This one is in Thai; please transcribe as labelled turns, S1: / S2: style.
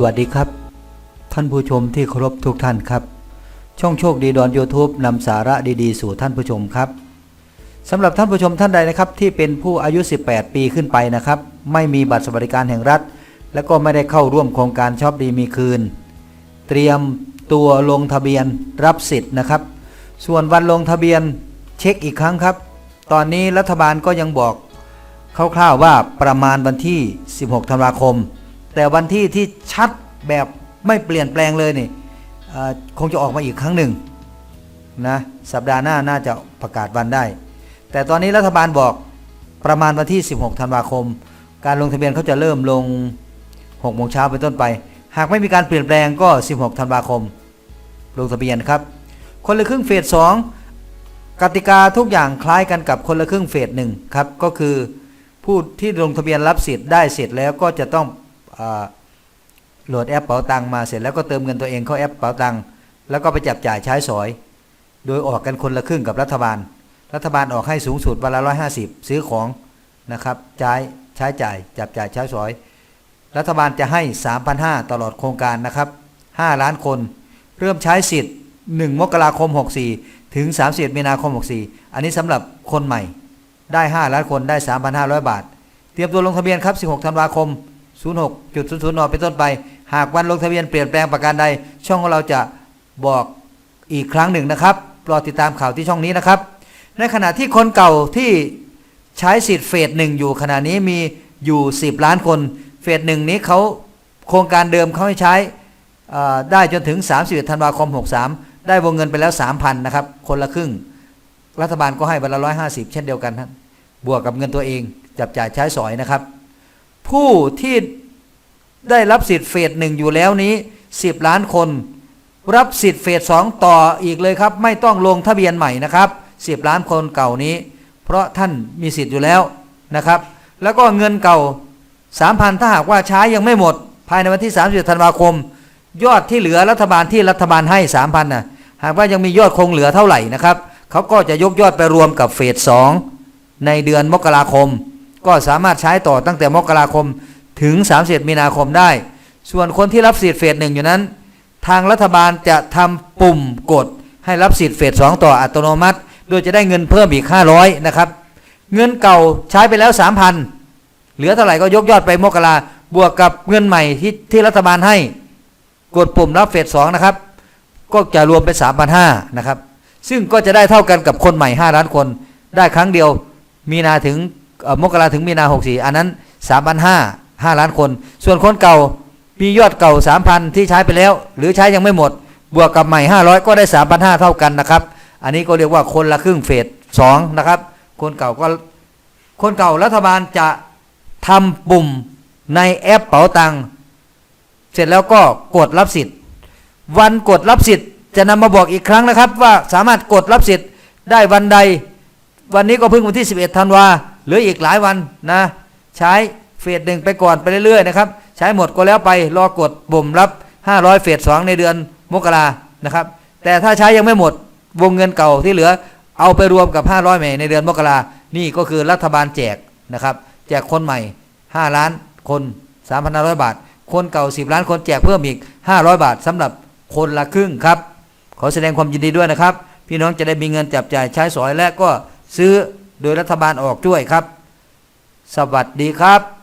S1: สวัสดีครับ ท่านผู้ชมที่เคารพทุกท่านครับ ช่องโชคดีดอน YouTube นำสาระดีๆ สู่ท่านผู้ชมครับสำหรับท่านผู้ชมท่านใดนะครับ ที่เป็นผู้อายุ 18 ปีขึ้นไปนะครับ ไม่มีบัตรสวัสดิการแห่งรัฐ และก็ไม่ได้เข้าร่วมโครงการชอบดีมีคืน เตรียมตัวลงทะเบียนรับสิทธิ์นะครับ ส่วนวันลงทะเบียนเช็คอีกครั้งครับ ตอนนี้รัฐบาลก็ยังบอกคร่าวๆว่าประมาณวันที่ 16 ธันวาคม แต่วันที่ที่ชัดแบบไม่เปลี่ยนแปลงเลยนี่คงจะออกมาอีกครั้งหนึ่งนะสัปดาห์หน้าน่าจะประกาศวันได้ แต่ตอนนี้รัฐบาลบอกประมาณวันที่ 16 ธันวาคม การลงทะเบียนเขาจะเริ่มลง6โมงเช้าเป็นต้นไป หากไม่มีการเปลี่ยนแปลงก็ 16 ธันวาคม ลงทะเบียนครับ คนละครึ่งเฟส2กติกาทุกอย่างคล้ายกันกับคนละครึ่งเฟสหนึ่งครับก็คือผู้ที่ลงทะเบียนรับสิทธิ์ได้เสร็จแล้วก็จะต้อง โหลดแอปเป๋าตังมาเสร็จแล้วก็เติมเงินตัวเองเข้าแอปเป๋าตังแล้วก็ไปจับจ่ายใช้สอย โดยออกกันคนละครึ่งกับรัฐบาล รัฐบาลออกให้สูงสุดวันละร้อยห้าสิบซื้อของนะครับใช้ใช้จ่ายจับจ่ายใช้สอย รัฐบาลจะให้ 3,500 ตลอดโครงการนะครับ 5 ล้านคน เริ่มใช้สิทธิ์ 1 มกราคม 64 ถึง 31 มีนาคม 64 อันนี้สำหรับคนใหม่ได้ 5 ล้านคนได้ 3,500 บาท เตรียมตัวลงทะเบียนครับ 16 ธันวาคม 06.00นเป็นต้นไป หากวันลงทะเบียนเปลี่ยนแปลงประการใด ช่องของเราจะบอกอีกครั้งหนึ่งนะครับรอติดตามข่าวที่ช่องนี้นะครับ ในขณะที่คนเก่าที่ใช้สิทธิ์เฟสหนึ่งอยู่ขณะนี้มีอยู่ 10 ล้านคน เฟสหนึ่งนี้เขาโครงการเดิมเขาให้ใช้ได้จนถึง 31 ธันวาคม 63 ได้วงเงินไปแล้ว 3,000 นะครับ คนละครึ่ง รัฐบาลก็ให้วันละ150 เช่นเดียวกันครับบวกกับเงินตัวเอง จับจ่ายใช้สอยนะครับ ผู้ที่ได้รับสิทธิ์เฟสหนึ่งอยู่แล้วนี้ 10 ล้านคน รับสิทธิ์เฟสสองต่ออีกเลยครับ ไม่ต้องลงทะเบียนใหม่นะครับ10 ล้านคนเก่านี้ เพราะท่านมีสิทธิ์อยู่แล้วนะครับ แล้วก็เงินเก่า 3,000 ถ้าหากว่าใช้ยังไม่หมด ภายในวันที่30ธันวาคม ยอดที่เหลือรัฐบาลที่รัฐบาลให้ 3,000นะหากว่ายังมียอดคงเหลือเท่าไหร่นะครับเขาก็จะยกยอดไปรวมกับเฟสสองในเดือนมกราคม ก็สามารถใช้ต่อตั้งแต่มกราคมถึง30มีนาคมได้ ส่วนคนที่รับสิทธิ์เฟสหนึ่งอยู่นั้น ทางรัฐบาลจะทำปุ่มกดให้รับสิทธิ์เฟสสองต่ออัตโนมัติ โดยจะได้เงินเพิ่มอีก 500นะครับเงินเก่าใช้ไปแล้ว 3,000 เหลือเท่าไหร่ก็ยกยอดไปมกราบวกกับเงินใหม่ที่ที่รัฐบาลให้กดปุ่มรับเฟสสองนะครับ ก็จะรวมเป็น 3,500นะครับซึ่งก็จะได้เท่ากันกับคนใหม่ 5 ล้านคน ได้ครั้งเดียวมีนาถึง มกราถึงมีนา64อันนั้น3,500 5ล้านคน ส่วนคนเก่ามียอดเก่า3,000ที่ใช้ไปแล้ว หรือใช้ยังไม่หมด บวกกับใหม่500ก็ได้3,500เท่ากันนะครับ อันนี้ก็เรียกว่าคนละครึ่งเฟส2นะครับ คนเก่าก็คนเก่ารัฐบาลจะทำปุ่มในแอปเป๋าตังค์เสร็จแล้วก็กดรับสิทธิ์ วันกดรับสิทธิ์จะนำมาบอกอีกครั้งนะครับ ว่าสามารถกดรับสิทธิ์ได้วันใด วันนี้ก็เพิ่งวันที่ 11ธันวา เหลืออีกหลายวันนะ ใช้เฟสหนึ่งไปก่อนไปเรื่อยๆนะครับ ใช้หมดก็แล้วไปรอกดปุ่มรับ 500 เฟส2ในเดือนมกรานะครับ แต่ถ้าใช้ยังไม่หมดวงเงินเก่าที่เหลือเอาไปรวมกับ 500ใหม่ในเดือนมกรานี่ก็คือรัฐบาลแจกนะครับ แจกคนใหม่ 5 ล้านคน3,500 บาท คนเก่า 10 ล้านคนแจกเพิ่มอีก 500 บาทสำหรับคนละครึ่งครับ ขอแสดงความยินดีด้วยนะครับ พี่น้องจะได้มีเงินจับจ่ายใช้สอยและก็ซื้อ โดยรัฐบาลออกช่วยครับ สวัสดีครับ